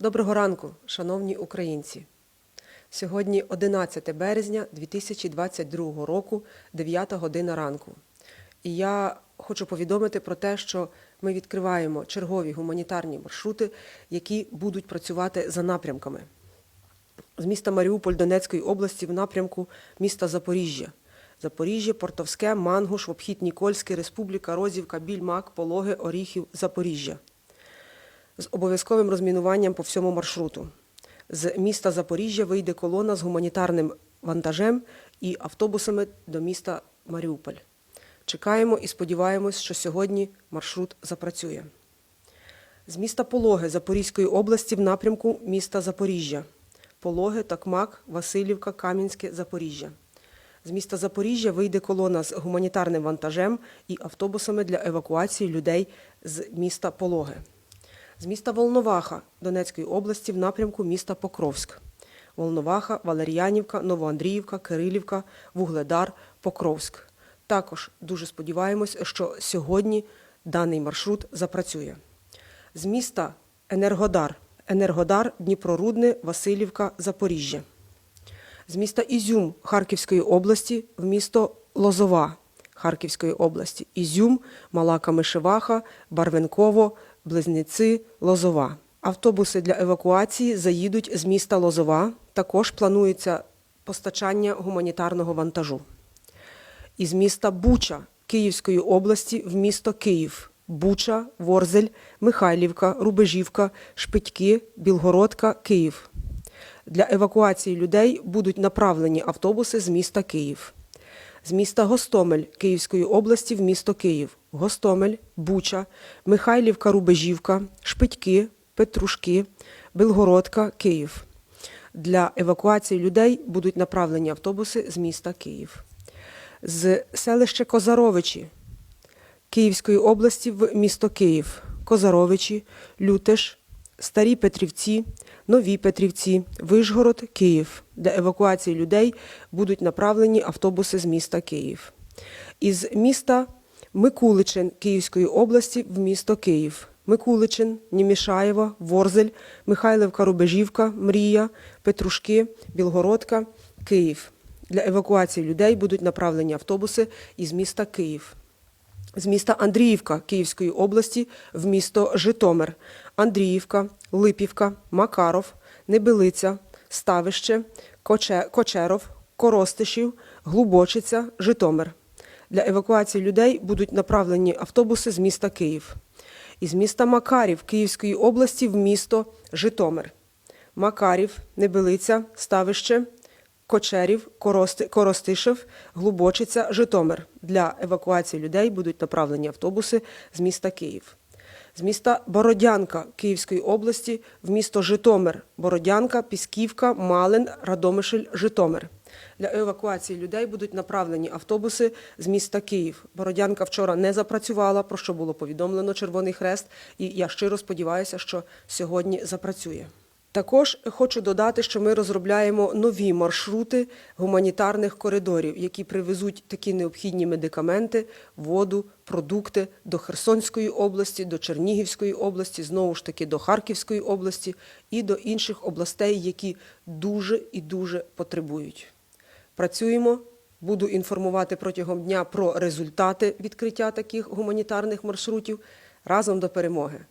Доброго ранку, шановні українці. Сьогодні 11 березня 2022 року, 9 година ранку. І я хочу повідомити про те, що ми відкриваємо чергові гуманітарні маршрути, які будуть працювати за напрямками. З міста Маріуполь Донецької області в напрямку міста Запоріжжя. Запоріжжя, Портовське, Мангуш, обхід Нікольський, Республіка, Розівка, Більмак, Пологи, Оріхів, Запоріжжя з обов'язковим розмінуванням по всьому маршруту. З міста Запоріжжя вийде колона з гуманітарним вантажем і автобусами до міста Маріуполь. Чекаємо і сподіваємось, що сьогодні маршрут запрацює. З міста Пологи Запорізької області в напрямку міста Запоріжжя. Пологи, Токмак, Васильівка, Кам'янське, Запоріжжя. З міста Запоріжжя вийде колона з гуманітарним вантажем і автобусами для евакуації людей з міста Пологи. З міста Волноваха Донецької області в напрямку міста Покровськ. Волноваха, Валер'янівка, Новоандріївка, Кирилівка, Вугледар, Покровськ. Також дуже сподіваємось, що сьогодні даний маршрут запрацює. З міста Енергодар, Енергодар, Дніпрорудне, Васильівка, Запоріжжя. З міста Ізюм Харківської області в місто Лозова Харківської області. Ізюм, Мала Камишеваха, Барвенково, Близнеці, Лозова. Автобуси для евакуації заїдуть з міста Лозова. Також планується постачання гуманітарного вантажу. Із міста Буча Київської області в місто Київ. Буча, Ворзель, Михайлівка, Рубежівка, Шпитьки, Білгородка, Київ. Для евакуації людей будуть направлені автобуси з міста Київ. З міста Гостомель Київської області в місто Київ. Гостомель, Буча, Михайлівка, Рубежівка, Шпитьки, Петрушки, Білгородка, Київ. Для евакуації людей будуть направлені автобуси з міста Київ. З селища Козаровичі Київської області в місто Київ, Козаровичі, Лютеш, Старі Петрівці, Нові Петрівці, Вишгород, Київ. Для евакуації людей будуть направлені автобуси з міста Київ. Із міста Микуличин Київської області в місто Київ. Микуличин, Німішаєва, Ворзель, Михайлівка, Рубежівка, Мрія, Петрушки, Білгородка, Київ. Для евакуації людей будуть направлені автобуси із міста Київ з міста Андріївка Київської області в місто Житомир, Андріївка, Липівка, Макаров, Небелиця, Ставище, Коче- Кочеров, Коростишів, Глубочиця, Житомир. Для евакуації людей будуть направлені автобуси з міста Київ. Із міста Макарів Київської області в місто Житомир. Макарів, Небелиця, Ставище, Кочерів, Коростишев, Глубочиця, Житомир. Для евакуації людей будуть направлені автобуси з міста Київ. З міста Бородянка Київської області в місто Житомир, Бородянка, Пісківка, Малин, Радомишль, Житомир. Для евакуації людей будуть направлені автобуси з міста Київ. Бородянка вчора не запрацювала, про що було повідомлено Червоний Хрест, і я щиро сподіваюся, що сьогодні запрацює. Також хочу додати, що ми розробляємо нові маршрути гуманітарних коридорів, які привезуть такі необхідні медикаменти, воду, продукти до Херсонської області, до Чернігівської області, знову ж таки до Харківської області і до інших областей, які дуже і дуже потребують. Працюємо. Буду інформувати протягом дня про результати відкриття таких гуманітарних маршрутів разом до перемоги.